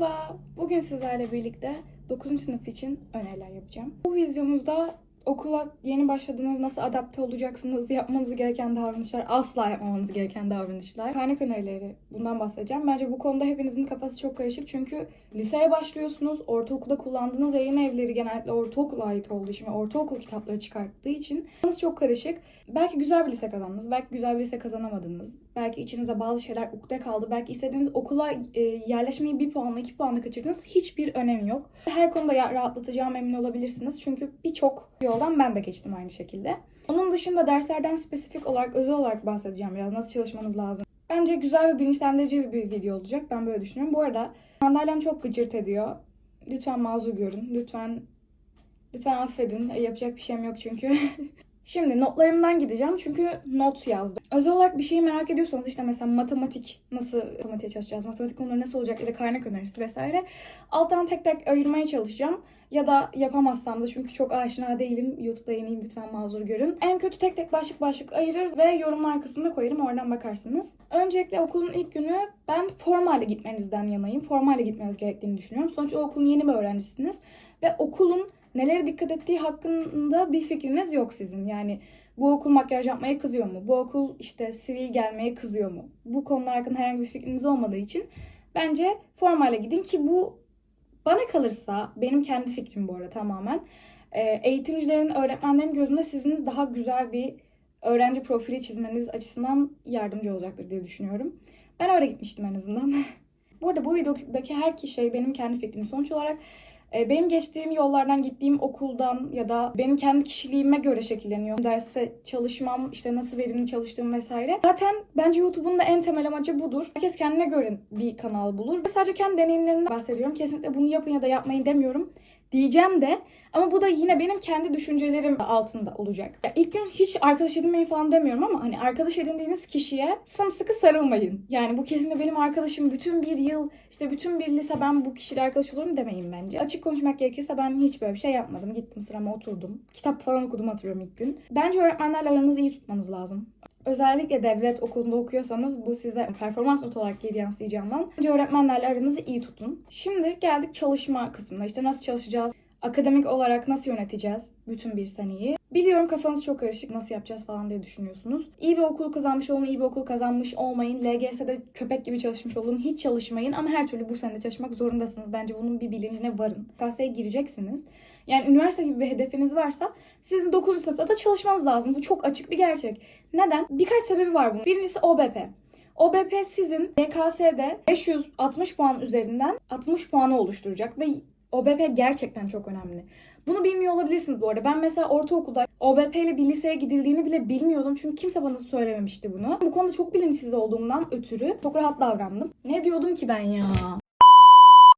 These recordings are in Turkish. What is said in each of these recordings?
Merhaba. Bugün sizlerle birlikte 9. sınıf için öneriler yapacağım. Bu videomuzda okula yeni başladığınız nasıl adapte olacaksınız, yapmanız gereken davranışlar, asla yapmamanız gereken davranışlar, kaynak önerileri bundan bahsedeceğim. Bence bu konuda hepinizin kafası çok karışık çünkü liseye başlıyorsunuz, ortaokulda kullandığınız yayın evleri genellikle ortaokula ait olduğu için ve ortaokul kitapları çıkarttığı için kafanız çok karışık. Belki güzel bir lise kazandınız, belki güzel bir lise kazanamadınız. Belki içinize bazı şeyler ukde kaldı. Belki istediğiniz okula e, yerleşmeyi bir puanla, iki puanla kaçırdınız. Hiçbir önemi yok. Her konuda rahatlatacağım emin olabilirsiniz. Çünkü birçok yoldan ben de geçtim aynı şekilde. Onun dışında derslerden spesifik olarak, özel olarak bahsedeceğim biraz. Nasıl çalışmanız lazım. Bence güzel ve bilinçlendirici bir video olacak. Ben böyle düşünüyorum. Bu arada sandalyem çok gıcırt ediyor. Lütfen mazur görün. Lütfen lütfen affedin. E, yapacak bir şeyim yok çünkü. Şimdi notlarımdan gideceğim çünkü not yazdım. Özel olarak bir şeyi merak ediyorsanız işte mesela matematik nasıl matematiğe çalışacağız, matematik konuları nasıl olacak ya da kaynak önerisi vesaire. Alttan tek tek ayırmaya çalışacağım. Ya da yapamazsam da çünkü çok aşina değilim. YouTube'da yeniyim lütfen mazur görün. En kötü tek tek başlık başlık ayırır ve yorumlar kısmında koyarım oradan bakarsınız. Öncelikle okulun ilk günü ben formayla gitmenizden yanayım. Formayla gitmeniz gerektiğini düşünüyorum. Sonuçta okulun yeni bir öğrencisiniz. Ve okulun nelere dikkat ettiği hakkında bir fikriniz yok sizin. Yani bu okul makyaj yapmaya kızıyor mu? Bu okul işte sivil gelmeye kızıyor mu? Bu konular hakkında herhangi bir fikriniz olmadığı için bence formayla gidin ki bu bana kalırsa benim kendi fikrim bu arada tamamen. e, Eğitimcilerin, öğretmenlerin gözünde sizin daha güzel bir öğrenci profili çizmeniz açısından yardımcı olacaktır diye düşünüyorum. Ben öyle gitmiştim en azından. bu arada bu videodaki her şey benim kendi fikrim. Sonuç olarak benim geçtiğim yollardan, gittiğim okuldan ya da benim kendi kişiliğime göre şekilleniyor. Derste çalışmam, işte nasıl verimli çalıştığım vesaire. Zaten bence YouTube'un da en temel amacı budur. Herkes kendine göre bir kanal bulur. Ve sadece kendi deneyimlerimden bahsediyorum. Kesinlikle bunu yapın ya da yapmayın demiyorum. Diyeceğim de ama bu da yine benim kendi düşüncelerim altında olacak. Ya ilk gün hiç arkadaş edinmeyin falan demiyorum ama hani arkadaş edindiğiniz kişiye sımsıkı sarılmayın. Yani bu kesinlikle benim arkadaşım bütün bir yıl işte bütün bir lise ben bu kişiyle arkadaş olurum demeyin bence. Açık konuşmak gerekirse ben hiç böyle bir şey yapmadım. Gittim sırama oturdum. Kitap falan okudum hatırlıyorum ilk gün. Bence öğretmenlerle aranızı iyi tutmanız lazım. Özellikle devlet okulunda okuyorsanız bu size performans notu olarak geri yansıyacağından önce öğretmenlerle aranızı iyi tutun. Şimdi geldik çalışma kısmına. İşte nasıl çalışacağız? Akademik olarak nasıl yöneteceğiz bütün bir seneyi? Biliyorum kafanız çok karışık nasıl yapacağız falan diye düşünüyorsunuz. İyi bir okul kazanmış olun, iyi bir okul kazanmış olmayın. LGS'de köpek gibi çalışmış olun, hiç çalışmayın ama her türlü bu sene çalışmak zorundasınız. Bence bunun bir bilincine varın. KS'ye gireceksiniz. Yani üniversite gibi bir hedefiniz varsa sizin 9. sınıfta da çalışmanız lazım. Bu çok açık bir gerçek. Neden? Birkaç sebebi var bunun. Birincisi OBP. OBP sizin YKS'de 560 puan üzerinden 60 puanı oluşturacak ve OBP gerçekten çok önemli. Bunu bilmiyor olabilirsiniz bu arada. Ben mesela ortaokulda OBP ile bir liseye gidildiğini bile bilmiyordum. Çünkü kimse bana söylememişti bunu. Bu konuda çok bilinçsiz olduğumdan ötürü çok rahat davrandım. Ne diyordum ki ben ya?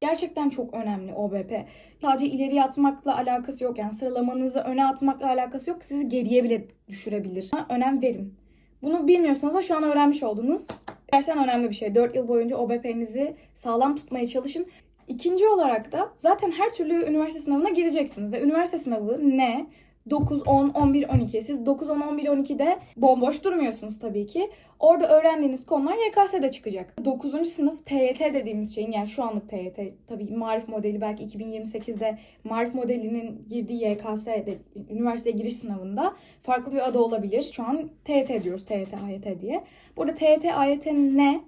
Gerçekten çok önemli OBP. Sadece ileriye atmakla alakası yok. Yani sıralamanızı öne atmakla alakası yok. Sizi geriye bile düşürebilir. Önem verin. Bunu bilmiyorsanız da şu an öğrenmiş oldunuz. Gerçekten önemli bir şey. 4 yıl boyunca OBP'nizi sağlam tutmaya çalışın. İkinci olarak da zaten her türlü üniversite sınavına gireceksiniz. Ve üniversite sınavı ne? 9, 10, 11, 12. Siz 9, 10, 11, 12'de bomboş durmuyorsunuz tabii ki. Orada öğrendiğiniz konular YKS'de çıkacak. 9. sınıf TYT dediğimiz şeyin yani şu anlık TYT tabii marif modeli belki 2028'de marif modelinin girdiği YKS'de üniversiteye giriş sınavında farklı bir adı olabilir. Şu an TYT diyoruz TYT AYT diye. Burada TYT AYT ne?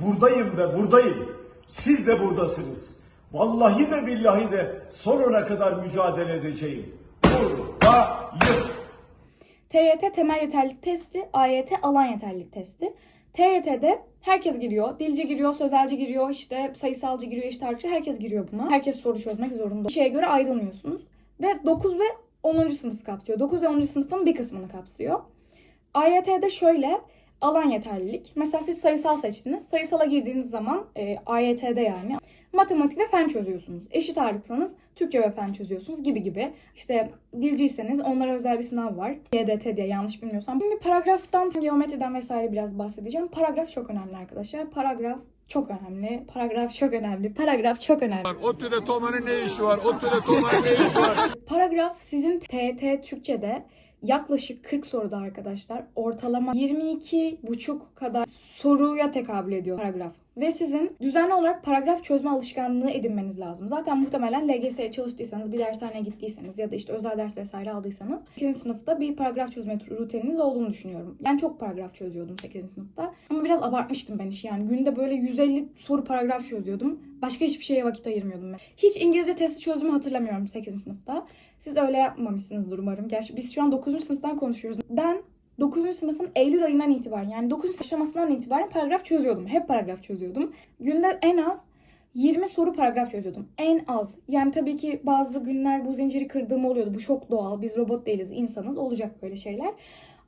Buradayım ve buradayım. Siz de buradasınız. Vallahi de billahi de sonuna kadar mücadele edeceğim. TYT temel yeterlilik testi, AYT alan yeterlilik testi. TYT'de herkes giriyor. Dilci giriyor, sözelci giriyor, işte sayısalcı giriyor, işte tarihçi herkes giriyor buna. Herkes soru çözmek zorunda. Bir şeye göre ayrılmıyorsunuz. Ve 9 ve 10. sınıfı kapsıyor. 9 ve 10. sınıfın bir kısmını kapsıyor. AYT'de şöyle alan yeterlilik. Mesela siz sayısal seçtiniz. Sayısala girdiğiniz zaman e, AYT'de yani matematik ve fen çözüyorsunuz. Eşit ağırlıksanız Türkçe ve fen çözüyorsunuz gibi gibi. İşte dilciyseniz onlara özel bir sınav var. YDT diye yanlış bilmiyorsam. Şimdi paragraftan, geometriden vesaire biraz bahsedeceğim. Paragraf çok önemli arkadaşlar. Paragraf çok önemli. Paragraf çok önemli. Paragraf çok önemli. ODTÜ'de Toma'nın ne işi var? ODTÜ'de Toma'nın ne işi var? Paragraf sizin TET Türkçe'de yaklaşık 40 soruda arkadaşlar ortalama 22 buçuk kadar soruya tekabül ediyor paragraf. Ve sizin düzenli olarak paragraf çözme alışkanlığı edinmeniz lazım. Zaten muhtemelen LGS'ye çalıştıysanız, bir dershaneye gittiyseniz ya da işte özel ders vesaire aldıysanız 8. sınıfta bir paragraf çözme rutininiz olduğunu düşünüyorum. Ben çok paragraf çözüyordum 8. sınıfta. Ama biraz abartmıştım ben işi yani. Günde böyle 150 soru paragraf çözüyordum. Başka hiçbir şeye vakit ayırmıyordum ben. Hiç İngilizce testi çözdüğümü hatırlamıyorum 8. sınıfta. Siz öyle yapmamışsınızdır umarım. Gerçi biz şu an 9. sınıftan konuşuyoruz. Ben 9. sınıfın Eylül ayından itibaren yani 9. sınıf aşamasından itibaren paragraf çözüyordum. Hep paragraf çözüyordum. Günde en az 20 soru paragraf çözüyordum. En az. Yani tabii ki bazı günler bu zinciri kırdığım oluyordu. Bu çok doğal. Biz robot değiliz, insanız. Olacak böyle şeyler.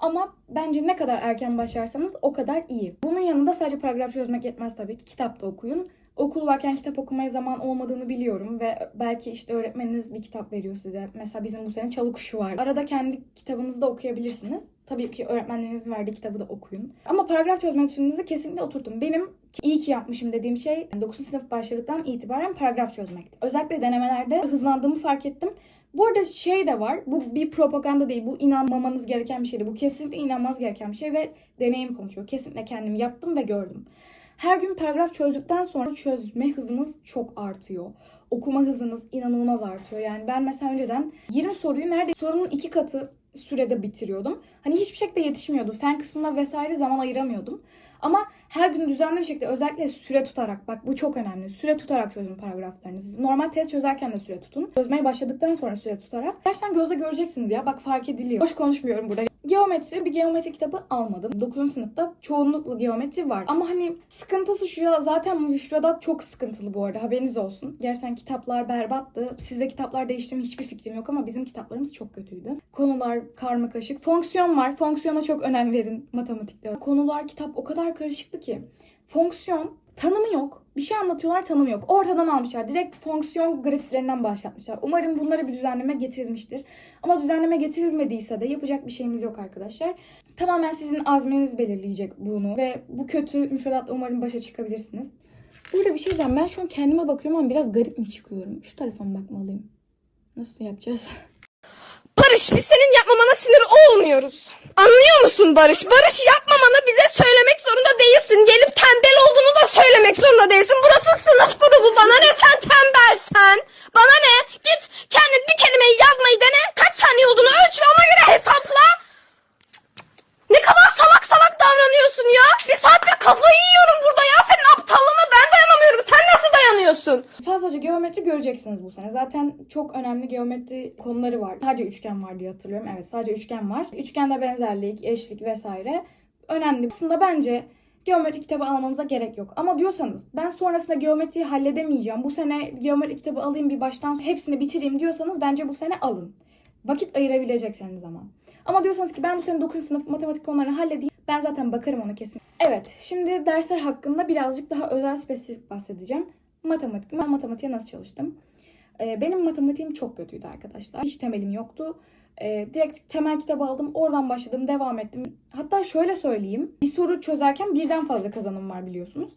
Ama bence ne kadar erken başlarsanız o kadar iyi. Bunun yanında sadece paragraf çözmek yetmez tabii ki. Kitap da okuyun. Okul varken kitap okumaya zaman olmadığını biliyorum ve belki işte öğretmeniniz bir kitap veriyor size. Mesela bizim bu sene Çalı Kuşu var. Arada kendi kitabınızı da okuyabilirsiniz. Tabii ki öğretmenlerinizin verdiği kitabı da okuyun. Ama paragraf çözme rutininizi kesinlikle oturtun. Benim iyi ki yapmışım dediğim şey 9. sınıf başladıktan itibaren paragraf çözmekti. Özellikle denemelerde hızlandığımı fark ettim. Bu arada şey de var. Bu bir propaganda değil. Bu inanmamanız gereken bir şeydi. Bu kesinlikle inanmanız gereken bir şey ve deneyim konuşuyor. Kesinlikle kendim yaptım ve gördüm. Her gün paragraf çözdükten sonra çözme hızınız çok artıyor. Okuma hızınız inanılmaz artıyor. Yani ben mesela önceden 20 soruyu neredeyse sorunun iki katı sürede bitiriyordum. Hani hiçbir şekilde yetişmiyordum. Fen kısmına vesaire zaman ayıramıyordum. Ama her gün düzenli bir şekilde özellikle süre tutarak bak bu çok önemli. Süre tutarak çözün paragraflarınızı. Normal test çözerken de süre tutun. Çözmeye başladıktan sonra süre tutarak. Gerçekten gözle göreceksiniz ya. Bak fark ediliyor. Boş konuşmuyorum burada. Geometri bir geometri kitabı almadım. 9. sınıfta çoğunlukla geometri var. Ama hani sıkıntısı şu ya zaten müfredat çok sıkıntılı bu arada haberiniz olsun. Gerçekten kitaplar berbattı. Sizde kitaplar değişti mi hiçbir fikrim yok ama bizim kitaplarımız çok kötüydü. Konular karma karışık. Fonksiyon var. Fonksiyona çok önem verin matematikte. Konular kitap o kadar karışıktı ki. Fonksiyon tanımı yok. Bir şey anlatıyorlar tanımı yok. Ortadan almışlar. Direkt fonksiyon grafiklerinden başlatmışlar. Umarım bunlara bir düzenleme getirilmiştir. Ama düzenleme getirilmediyse de yapacak bir şeyimiz yok arkadaşlar. Tamamen sizin azminiz belirleyecek bunu. Ve bu kötü müfredatla umarım başa çıkabilirsiniz. Burada bir şey diyeceğim. Ben şu an kendime bakıyorum ama biraz garip mi çıkıyorum? Şu tarafa mı bakmalıyım? Nasıl yapacağız? Barış biz senin yapmamana sinir olmuyoruz. Anlıyor musun Barış? Barış yapmamanı bize söylemek zorunda değilsin. Gelip tembel olduğunu da söylemek zorunda değilsin. Burası sınıf grubu. Bana ne sen tembelsen? Bana ne? Git kendin bir kelimeyi yazmayı dene. Kaç saniye olduğunu ölç ve ona göre hesapla. Ne kadar salak salak davranıyorsun ya. Bir saattir kafayı yiyorum burada ya. Senin aptallığına ben dayanamıyorum. Sen nasıl dayanıyorsun? Fazlaca geometri göreceksiniz bu sene. Zaten çok önemli geometri konuları var. Sadece üçgen var diye hatırlıyorum. Evet sadece üçgen var. Üçgende benzerlik, eşlik vesaire önemli. Aslında bence geometri kitabı almanıza gerek yok. Ama diyorsanız ben sonrasında geometriyi halledemeyeceğim. Bu sene geometri kitabı alayım bir baştan hepsini bitireyim diyorsanız bence bu sene alın. Vakit ayırabilecekseniz ama. Ama diyorsanız ki ben bu sene 9. sınıf matematik konularını halledeyim. Ben zaten bakarım ona kesin. Evet, şimdi dersler hakkında birazcık daha özel spesifik bahsedeceğim. Matematik. Ben matematiğe nasıl çalıştım? Ee, benim matematiğim çok kötüydü arkadaşlar. Hiç temelim yoktu. Ee, direkt temel kitabı aldım. Oradan başladım. Devam ettim. Hatta şöyle söyleyeyim. Bir soru çözerken birden fazla kazanım var biliyorsunuz.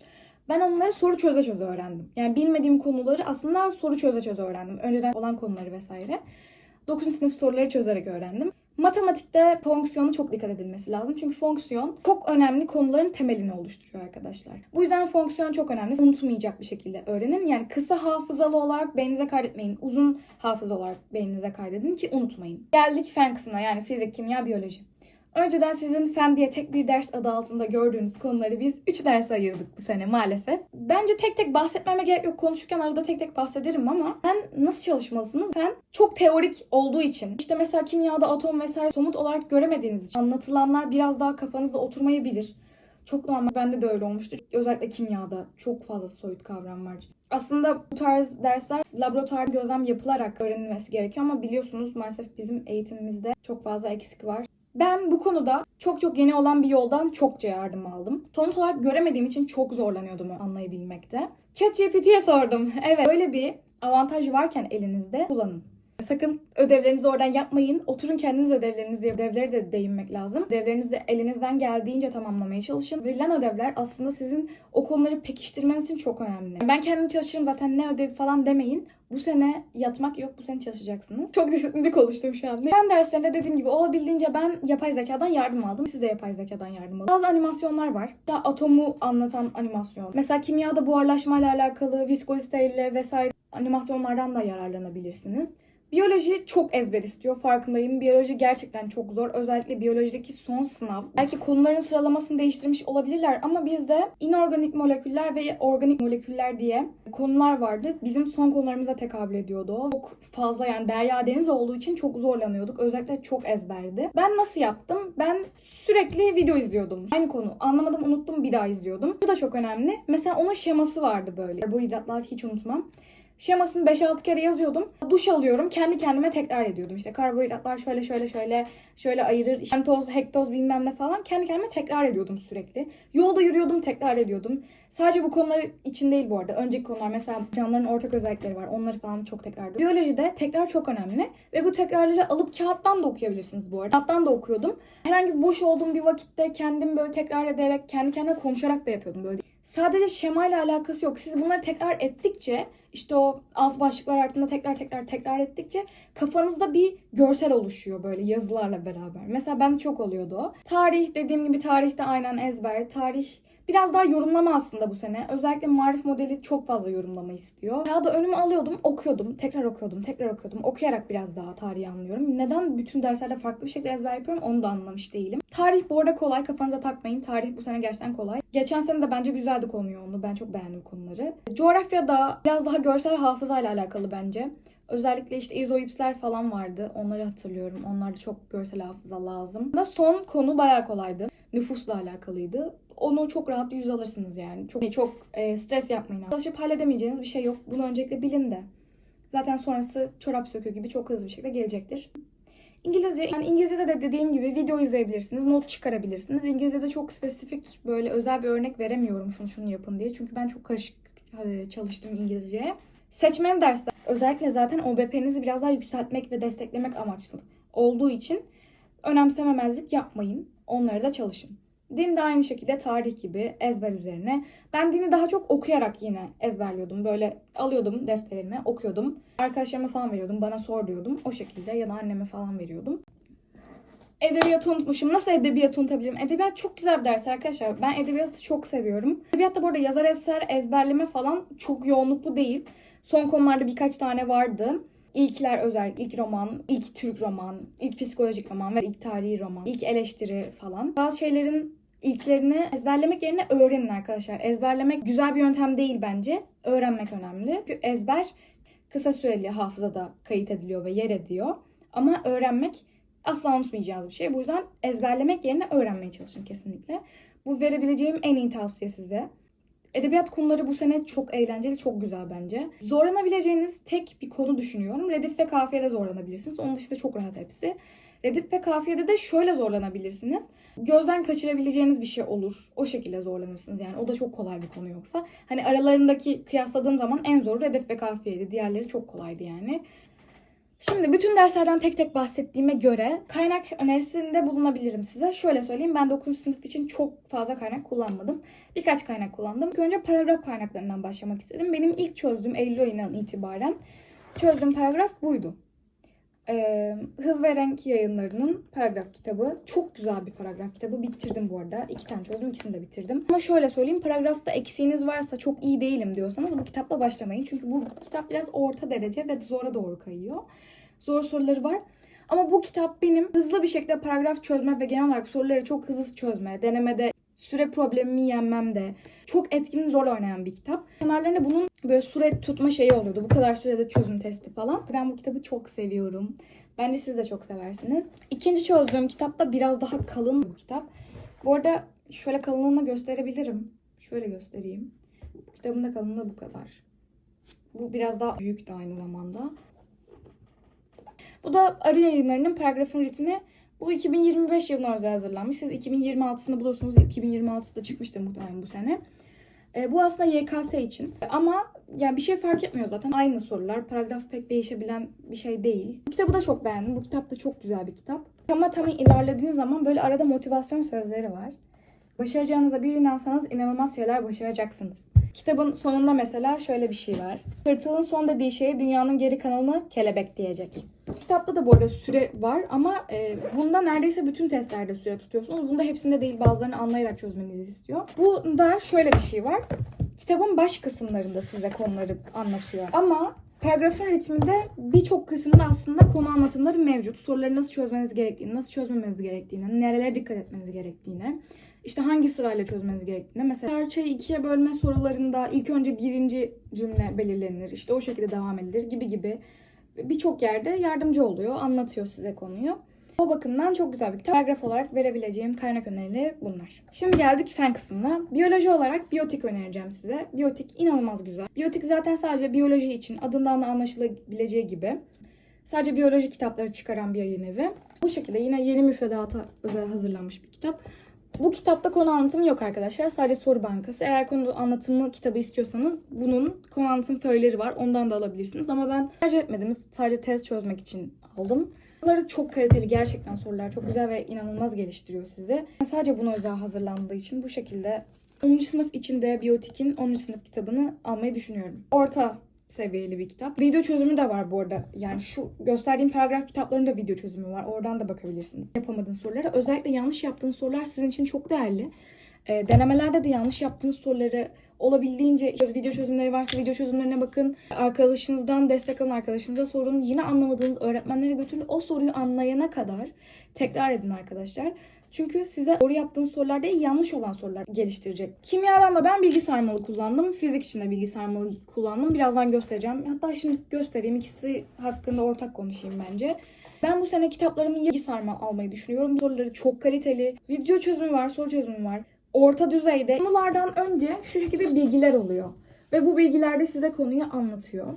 Ben onları soru çöze çöze öğrendim. Yani bilmediğim konuları aslında soru çöze çöze öğrendim. Önceden olan konuları vesaire. 9. sınıf soruları çözerek öğrendim. Matematikte fonksiyona çok dikkat edilmesi lazım. Çünkü fonksiyon çok önemli konuların temelini oluşturuyor arkadaşlar. Bu yüzden fonksiyon çok önemli. Unutmayacak bir şekilde öğrenin. Yani kısa hafızalı olarak beyninize kaydetmeyin. Uzun hafıza olarak beyninize kaydedin ki unutmayın. Geldik fen kısmına yani fizik, kimya, biyoloji. Önceden sizin fen diye tek bir ders adı altında gördüğünüz konuları biz 3 derse ayırdık bu sene maalesef. Bence tek tek bahsetmeme gerek yok. Konuşurken arada tek tek bahsederim ama fen nasıl çalışmalısınız? Fen çok teorik olduğu için. İşte mesela kimyada atom vesaire somut olarak göremediğiniz için anlatılanlar biraz daha kafanızda oturmayabilir. Çok normal. Bende de öyle olmuştu. Özellikle kimyada çok fazla soyut kavram var. Aslında bu tarz dersler laboratuvar gözlem yapılarak öğrenilmesi gerekiyor ama biliyorsunuz maalesef bizim eğitimimizde çok fazla eksik var. Ben bu konuda çok çok yeni olan bir yoldan çokça yardım aldım. Somut olarak göremediğim için çok zorlanıyordum anlayabilmekte. ChatGPT'ye sordum. Evet böyle bir avantaj varken elinizde kullanın. Sakın ödevlerinizi oradan yapmayın. Oturun kendiniz ödevlerinizi. Ödevlere de değinmek lazım. Ödevlerinizi de elinizden geldiğince tamamlamaya çalışın. Verilen ödevler aslında sizin o konuları pekiştirmeniz için çok önemli. Ben kendim çalışırım zaten ne ödevi falan demeyin. Bu sene yatmak yok, bu sene çalışacaksınız. Çok disiplinli konuştum şu an. Ben derslerinde dediğim gibi olabildiğince ben yapay zekadan yardım aldım. Size yapay zekadan yardım alın. Bazı animasyonlar var. Daha atomu anlatan animasyon. Mesela kimyada buharlaşmayla alakalı, viskoziteyle vesaire animasyonlardan da yararlanabilirsiniz. Biyoloji çok ezber istiyor farkındayım. Biyoloji gerçekten çok zor. Özellikle biyolojideki son sınav. Belki konuların sıralamasını değiştirmiş olabilirler ama bizde inorganik moleküller ve organik moleküller diye konular vardı. Bizim son konularımıza tekabül ediyordu. Çok fazla yani derya deniz olduğu için çok zorlanıyorduk. Özellikle çok ezberdi. Ben nasıl yaptım? Ben sürekli video izliyordum. Aynı konu. Anlamadım, unuttum bir daha izliyordum. Bu da çok önemli. Mesela onun şeması vardı böyle. Bu idatlar hiç unutmam. Şemasını 5-6 kere yazıyordum. Duş alıyorum. Kendi kendime tekrar ediyordum. İşte karbonhidratlar şöyle şöyle şöyle şöyle ayırır. İşte toz, hektoz bilmem ne falan. Kendi kendime tekrar ediyordum sürekli. Yolda yürüyordum tekrar ediyordum. Sadece bu konular için değil bu arada. Önceki konular mesela canlıların ortak özellikleri var. Onları falan çok tekrar ediyorum. Biyolojide tekrar çok önemli. Ve bu tekrarları alıp kağıttan da okuyabilirsiniz bu arada. Kağıttan da okuyordum. Herhangi boş olduğum bir vakitte kendim böyle tekrar ederek, kendi kendime konuşarak da yapıyordum böyle. Sadece şemayla alakası yok. Siz bunları tekrar ettikçe işte o alt başlıklar altında tekrar tekrar tekrar ettikçe kafanızda bir görsel oluşuyor böyle yazılarla beraber. Mesela bende çok oluyordu o. Tarih dediğim gibi tarihte aynen ezber. Tarih biraz daha yorumlama aslında bu sene. Özellikle marif modeli çok fazla yorumlama istiyor. Ya da önüme alıyordum, okuyordum, tekrar okuyordum, tekrar okuyordum. Okuyarak biraz daha tarihi anlıyorum. Neden bütün derslerde farklı bir şekilde ezber yapıyorum onu da anlamış değilim. Tarih bu arada kolay, kafanıza takmayın. Tarih bu sene gerçekten kolay. Geçen sene de bence güzeldi konu yoğunluğu. Ben çok beğendim konuları. Coğrafya da biraz daha görsel hafızayla alakalı bence. Özellikle işte izoipsler falan vardı. Onları hatırlıyorum. Onlarda çok görsel hafıza lazım. Da son konu bayağı kolaydı. Nüfusla alakalıydı. Onu çok rahat yüz alırsınız yani. Çok çok e, stres yapmayın. Çalışıp halledemeyeceğiniz bir şey yok. Bunu öncelikle bilin de. Zaten sonrası çorap söküğü gibi çok hızlı bir şekilde gelecektir. İngilizce, yani İngilizce'de de dediğim gibi video izleyebilirsiniz, not çıkarabilirsiniz. İngilizce'de çok spesifik böyle özel bir örnek veremiyorum şunu şunu yapın diye. Çünkü ben çok karışık e, çalıştım İngilizceye. Seçmeli dersler özellikle zaten OBP'nizi biraz daha yükseltmek ve desteklemek amaçlı olduğu için önemsememezlik yapmayın. Onları da çalışın. Din de aynı şekilde tarih gibi ezber üzerine. Ben dini daha çok okuyarak yine ezberliyordum. Böyle alıyordum defterimi, okuyordum. Arkadaşlarıma falan veriyordum. Bana sor diyordum. O şekilde ya da anneme falan veriyordum. Edebiyatı unutmuşum. Nasıl edebiyatı unutabilirim? Edebiyat çok güzel bir ders arkadaşlar. Ben edebiyatı çok seviyorum. Edebiyatta bu arada yazar eser, ezberleme falan çok yoğunluklu değil. Son konularda birkaç tane vardı. İlkler özel, ilk roman, ilk Türk roman, ilk psikolojik roman ve ilk tarihi roman, ilk eleştiri falan. Bazı şeylerin ilklerini ezberlemek yerine öğrenin arkadaşlar. Ezberlemek güzel bir yöntem değil bence. Öğrenmek önemli. Çünkü ezber kısa süreli hafızada kayıt ediliyor ve yer ediyor. Ama öğrenmek asla unutmayacağınız bir şey. Bu yüzden ezberlemek yerine öğrenmeye çalışın kesinlikle. Bu verebileceğim en iyi tavsiye size. Edebiyat konuları bu sene çok eğlenceli, çok güzel bence. Zorlanabileceğiniz tek bir konu düşünüyorum. Redif ve kafiyede zorlanabilirsiniz. Onun dışında çok rahat hepsi. Redif ve kafiyede de şöyle zorlanabilirsiniz. Gözden kaçırabileceğiniz bir şey olur. O şekilde zorlanırsınız yani. O da çok kolay bir konu yoksa. Hani aralarındaki kıyasladığım zaman en zoru redif ve kafiyeydi. Diğerleri çok kolaydı yani. Şimdi bütün derslerden tek tek bahsettiğime göre kaynak önerisinde bulunabilirim size. Şöyle söyleyeyim ben 9. sınıf için çok fazla kaynak kullanmadım. Birkaç kaynak kullandım. İlk önce paragraf kaynaklarından başlamak istedim. Benim ilk çözdüğüm Eylül ayından itibaren çözdüğüm paragraf buydu. Ee, Hız ve Renk yayınlarının paragraf kitabı. Çok güzel bir paragraf kitabı. Bitirdim bu arada. İki tane çözdüm. ikisini de bitirdim. Ama şöyle söyleyeyim. Paragrafta eksiğiniz varsa çok iyi değilim diyorsanız bu kitapla başlamayın. Çünkü bu kitap biraz orta derece ve zora doğru kayıyor. Zor soruları var. Ama bu kitap benim hızlı bir şekilde paragraf çözme ve genel olarak soruları çok hızlı çözme, denemede süre problemimi yenmemde çok etkin rol oynayan bir kitap. Kenarlarında bunun böyle süre tutma şeyi oluyordu. Bu kadar sürede çözüm testi falan. Ben bu kitabı çok seviyorum. Bence siz de çok seversiniz. İkinci çözdüğüm kitap da biraz daha kalın bu kitap. Bu arada şöyle kalınlığını gösterebilirim. Şöyle göstereyim. Bu kitabın da kalınlığı bu kadar. Bu biraz daha büyük de aynı zamanda. Bu da Arı Yayınları'nın Paragrafın Ritmi. Bu 2025 yılına özel hazırlanmış. Siz 2026'sını bulursunuz. 2026'da çıkmıştır muhtemelen bu sene. E, bu aslında YKS için. Ama yani bir şey fark etmiyor zaten. Aynı sorular. Paragraf pek değişebilen bir şey değil. Bu kitabı da çok beğendim. Bu kitap da çok güzel bir kitap. Ama tabii ilerlediğiniz zaman böyle arada motivasyon sözleri var. Başaracağınıza bir inansanız inanılmaz şeyler başaracaksınız. Kitabın sonunda mesela şöyle bir şey var. Tırtılın son dediği şeye dünyanın geri kalanı kelebek diyecek. Kitapta da bu arada süre var ama e, bunda neredeyse bütün testlerde süre tutuyorsunuz. Bunda hepsinde değil bazılarını anlayarak çözmenizi istiyor. Bunda şöyle bir şey var. Kitabın baş kısımlarında size konuları anlatıyor. Ama paragrafın ritminde birçok kısımda aslında konu anlatımları mevcut. Soruları nasıl çözmeniz gerektiğini, nasıl çözmemeniz gerektiğini, nerelere dikkat etmeniz gerektiğini, işte hangi sırayla çözmeniz gerektiğini. Mesela parçayı ikiye bölme sorularında ilk önce birinci cümle belirlenir. işte o şekilde devam edilir gibi gibi. Birçok yerde yardımcı oluyor, anlatıyor size konuyu. O bakımdan çok güzel bir kitap. Paragraf olarak verebileceğim kaynak önerileri bunlar. Şimdi geldik fen kısmına. Biyoloji olarak biyotik önereceğim size. Biyotik inanılmaz güzel. Biyotik zaten sadece biyoloji için adından da anlaşılabileceği gibi. Sadece biyoloji kitapları çıkaran bir yayın evi. Bu şekilde yine yeni müfredata özel hazırlanmış bir kitap. Bu kitapta konu anlatımı yok arkadaşlar. Sadece soru bankası. Eğer konu anlatımı kitabı istiyorsanız bunun konu anlatım föyleri var. Ondan da alabilirsiniz. Ama ben tercih etmedim. Sadece test çözmek için aldım. Soruları çok kaliteli gerçekten sorular. Çok güzel ve inanılmaz geliştiriyor sizi. Sadece buna özel hazırlandığı için bu şekilde 10. sınıf içinde Biyotik'in 10. sınıf kitabını almayı düşünüyorum. Orta seviyeli bir kitap. Video çözümü de var bu arada. Yani şu gösterdiğim paragraf kitaplarında video çözümü var. Oradan da bakabilirsiniz. Yapamadığınız sorulara. Özellikle yanlış yaptığınız sorular sizin için çok değerli. Ee, denemelerde de yanlış yaptığınız soruları olabildiğince video çözümleri varsa video çözümlerine bakın. Arkadaşınızdan destek alın, arkadaşınıza sorun. Yine anlamadığınız öğretmenlere götürün. O soruyu anlayana kadar tekrar edin arkadaşlar. Çünkü size doğru yaptığınız sorular değil yanlış olan sorular geliştirecek. Kimyadan da ben bilgi sarmalı kullandım. Fizik için de bilgi sarmalı kullandım. Birazdan göstereceğim. Hatta şimdi göstereyim. İkisi hakkında ortak konuşayım bence. Ben bu sene kitaplarımı bilgi sarma almayı düşünüyorum. Soruları çok kaliteli. Video çözümü var, soru çözümü var. Orta düzeyde. Konulardan önce şu şekilde bilgiler oluyor. Ve bu bilgiler de size konuyu anlatıyor.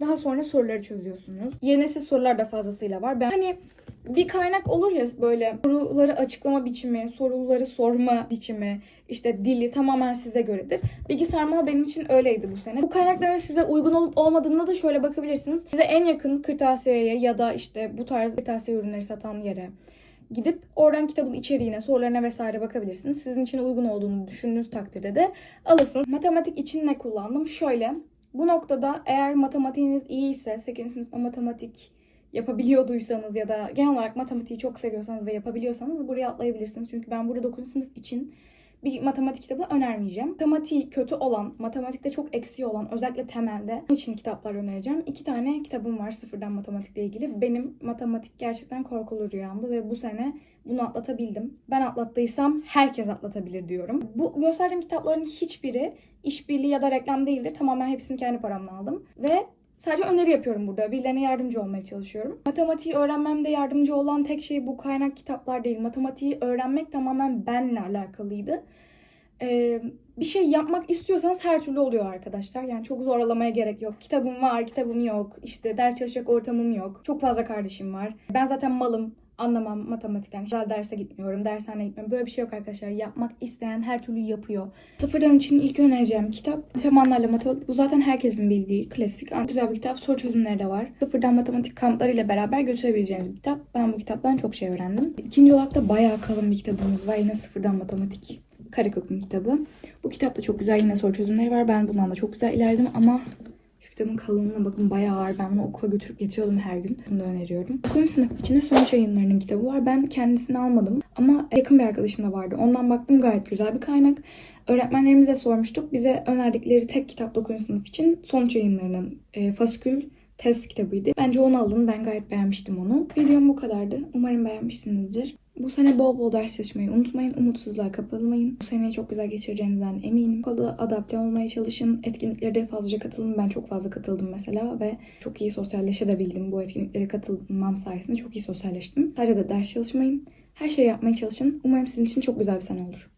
Daha sonra soruları çözüyorsunuz. Nesil sorular da fazlasıyla var. Ben hani bir kaynak olur ya böyle soruları açıklama biçimi, soruları sorma biçimi, işte dili tamamen size göredir. Bilgi sarmalı benim için öyleydi bu sene. Bu kaynakların size uygun olup olmadığına da şöyle bakabilirsiniz. Size en yakın kırtasiyeye ya da işte bu tarz kırtasiye ürünleri satan yere gidip oradan kitabın içeriğine, sorularına vesaire bakabilirsiniz. Sizin için uygun olduğunu düşündüğünüz takdirde de alırsınız. Matematik için ne kullandım? Şöyle. Bu noktada eğer matematiğiniz iyi ise 8. sınıfta matematik yapabiliyorduysanız ya da genel olarak matematiği çok seviyorsanız ve yapabiliyorsanız buraya atlayabilirsiniz. Çünkü ben burada 9. sınıf için bir matematik kitabı önermeyeceğim. Matematiği kötü olan, matematikte çok eksiği olan, özellikle temelde için kitaplar önereceğim. İki tane kitabım var sıfırdan matematikle ilgili. Benim matematik gerçekten korkulu rüyamdı ve bu sene bunu atlatabildim. Ben atlattıysam herkes atlatabilir diyorum. Bu gösterdiğim kitapların hiçbiri işbirliği ya da reklam değildir. Tamamen hepsini kendi paramla aldım. Ve Sadece öneri yapıyorum burada. Birilerine yardımcı olmaya çalışıyorum. Matematiği öğrenmemde yardımcı olan tek şey bu kaynak kitaplar değil. Matematiği öğrenmek tamamen benle alakalıydı. Ee, bir şey yapmak istiyorsanız her türlü oluyor arkadaşlar. Yani çok zorlamaya gerek yok. Kitabım var, kitabım yok. İşte ders çalışacak ortamım yok. Çok fazla kardeşim var. Ben zaten malım. Anlamam matematikten. Güzel derse gitmiyorum, dershaneye gitmiyorum. Böyle bir şey yok arkadaşlar. Yapmak isteyen her türlü yapıyor. Sıfırdan için ilk önereceğim kitap. Temanlarla matematik. Bu zaten herkesin bildiği klasik. Güzel bir kitap. Soru çözümleri de var. Sıfırdan matematik kamplarıyla beraber götürebileceğiniz bir kitap. Ben bu kitaptan çok şey öğrendim. İkinci olarak da bayağı kalın bir kitabımız var. Yine sıfırdan matematik. Karekok'un kitabı. Bu kitapta çok güzel yine soru çözümleri var. Ben bundan da çok güzel ilerledim ama kitabın kalınlığına bakın bayağı ağır. Ben bunu okula götürüp getiriyordum her gün. Bunu da öneriyorum. 9. sınıf içinde sonuç yayınlarının kitabı var. Ben kendisini almadım ama yakın bir arkadaşım da vardı. Ondan baktım gayet güzel bir kaynak. Öğretmenlerimize sormuştuk. Bize önerdikleri tek kitap 9. sınıf için sonuç yayınlarının e, faskül test kitabıydı. Bence onu alın. Ben gayet beğenmiştim onu. Videom bu kadardı. Umarım beğenmişsinizdir. Bu sene bol bol ders çalışmayı unutmayın. Umutsuzluğa kapılmayın. Bu seneyi çok güzel geçireceğinizden eminim. Okulda adapte olmaya çalışın. Etkinliklere fazlaca katılın. Ben çok fazla katıldım mesela ve çok iyi sosyalleşebildim. Bu etkinliklere katılmam sayesinde çok iyi sosyalleştim. Sadece de ders çalışmayın. Her şeyi yapmaya çalışın. Umarım sizin için çok güzel bir sene olur.